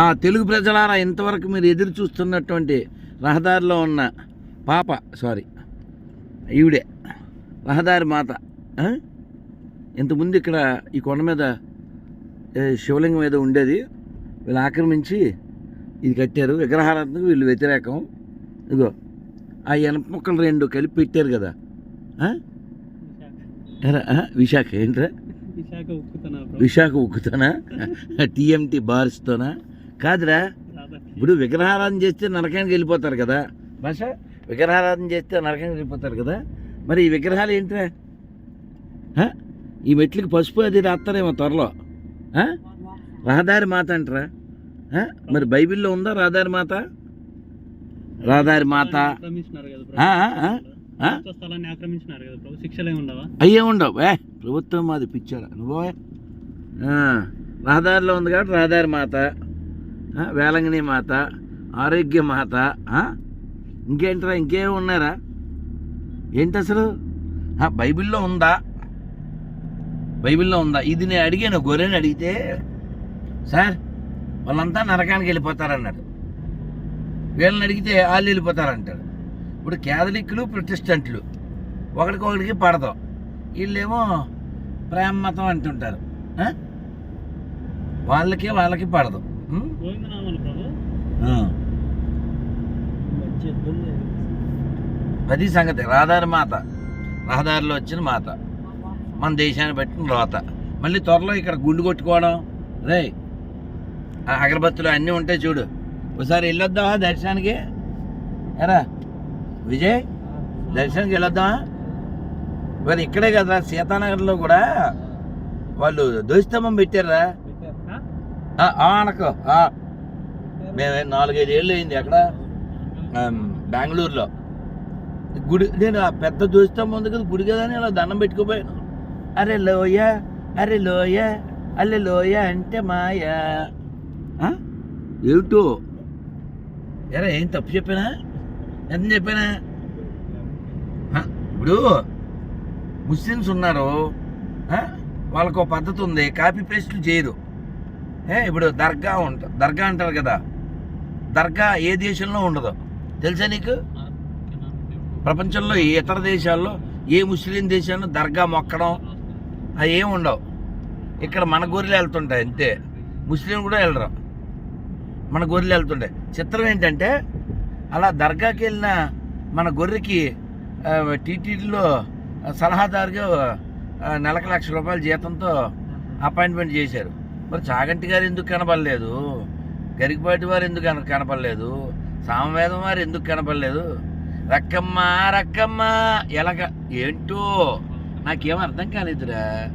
ఆ తెలుగు ప్రజలారా ఇంతవరకు మీరు ఎదురు చూస్తున్నటువంటి రహదారిలో ఉన్న పాప సారీ ఈవిడే రహదారి మాత? ఇంతకుముందు ఇక్కడ ఈ కొండ మీద శివలింగం ఏదో ఉండేది. వీళ్ళు ఆక్రమించి ఇది కట్టారు. విగ్రహారాధనకు వీళ్ళు వ్యతిరేకం. ఇదిగో ఆ ఎనప మొక్కలు రెండు కలిపి పెట్టారు కదా? విశాఖ ఏంట్రా? విశాఖ విశాఖ ఉక్కుతోనా? టీఎంటీ బార్స్తోనా? కాదురా. ఇప్పుడు విగ్రహారాధన చేస్తే నరకానికి వెళ్ళిపోతారు కదా. భాష? విగ్రహారాధన చేస్తే నరకానికి వెళ్ళిపోతారు కదా. మరి ఈ విగ్రహాలు ఏంట్రా? ఈ మెట్లకి పసుపు అది రాస్తారేమో త్వరలో? రహదారి మాత అంటారా? మరి బైబిల్లో ఉందా రహదారి మాత? రహదారి మాత. అయ్యే ఉండవు. ఏ ప్రభుత్వం మాది పిచ్చారా నువ్వు? రహదారిలో ఉంది కాబట్టి రహదారి మాత. వేలంగిణి మాత ఆరోగ్య మాత ఇంకేంటరా ఇంకేం ఉన్నారా? ఏంటి అసలు? బైబిల్లో ఉందా? బైబిల్లో ఉందా? ఇది నేను అడిగాను గొర్రెని అడిగితే సార్ వాళ్ళంతా నరకానికి వెళ్ళిపోతారన్నాడు వీళ్ళని అడిగితే వాళ్ళు వెళ్ళిపోతారంటాడు ఇప్పుడు క్యాథలిక్లు ప్రొటెస్టెంట్లు ఒకరికొకరికి పడదు వీళ్ళేమో ప్రేమ మతం అంటుంటారు. వాళ్ళకే వాళ్ళకి వాళ్ళకి పడదు అది సంగతి. రహదారి మాత. రహదారిలో వచ్చిన మాత. మన దేశాన్ని పెట్టిన రోత. మళ్ళీ త్వరలో ఇక్కడ గుండు కొట్టుకోవడం. రే ఆ అగరబత్తులు అన్నీ ఉంటాయి చూడు. ఒకసారి వెళ్ళొద్దామా దర్శనానికి? ఎరా విజయ్ దర్శనానికి వెళ్ళొద్దామా? మరి ఇక్కడే కదా సీతానగర్లో కూడా వాళ్ళు ధ్వజస్తంభం పెట్టారా అనకు మేము నాలుగైదు ఏళ్ళు అయింది అక్కడ. బెంగళూరులో. గుడి నేను ఆ పెద్ద దోస్తంభం ఉంది కదా గుడి కదా అని అలా దండం పెట్టుకోపోయాను. అరే లోయ అరే లోయ అల్లె లోయ అంటే మాయా. ఏమిటో? ఎరా ఏం తప్పు చెప్పానా? ఎంత చెప్పానా? ఇప్పుడు ముస్లిమ్స్ ఉన్నారు. వాళ్ళకు ఒక పద్ధతి ఉంది కాపీ పేస్ట్లు చేయరు. ఇప్పుడు దర్గా ఉంటుంది దర్గా అంటారు కదా. దర్గా ఏ దేశంలో ఉండదు? తెలుసా నీకు? ప్రపంచంలో ఏ ఇతర దేశాల్లో ఏ ముస్లిం దేశాల్లో దర్గా మొక్కడం అవి ఏమి ఉండవు. ఇక్కడ మన గొర్రెలు వెళ్తుంటాయి అంతే. ముస్లిం కూడా వెళ్ళరు. మన గొర్రెలు వెళ్తుంటాయి. చిత్రం ఏంటంటే అలా దర్గాకి వెళ్ళిన మన గొర్రెకి టీటీడీలో సలహాదారుగా నెలకు లక్ష రూపాయల జీతంతో అపాయింట్మెంట్ చేశారు. మరి చాగంటి గారు ఎందుకు కనపడలేదు? గరికపాటి వారు ఎందుకు కన కనపడలేదు? సామవేదం వారు ఎందుకు కనపడలేదు? రక్కమ్మ రక్కమ్మ ఎలాగ? ఏంటో? నాకేం అర్థం కాలేదురా.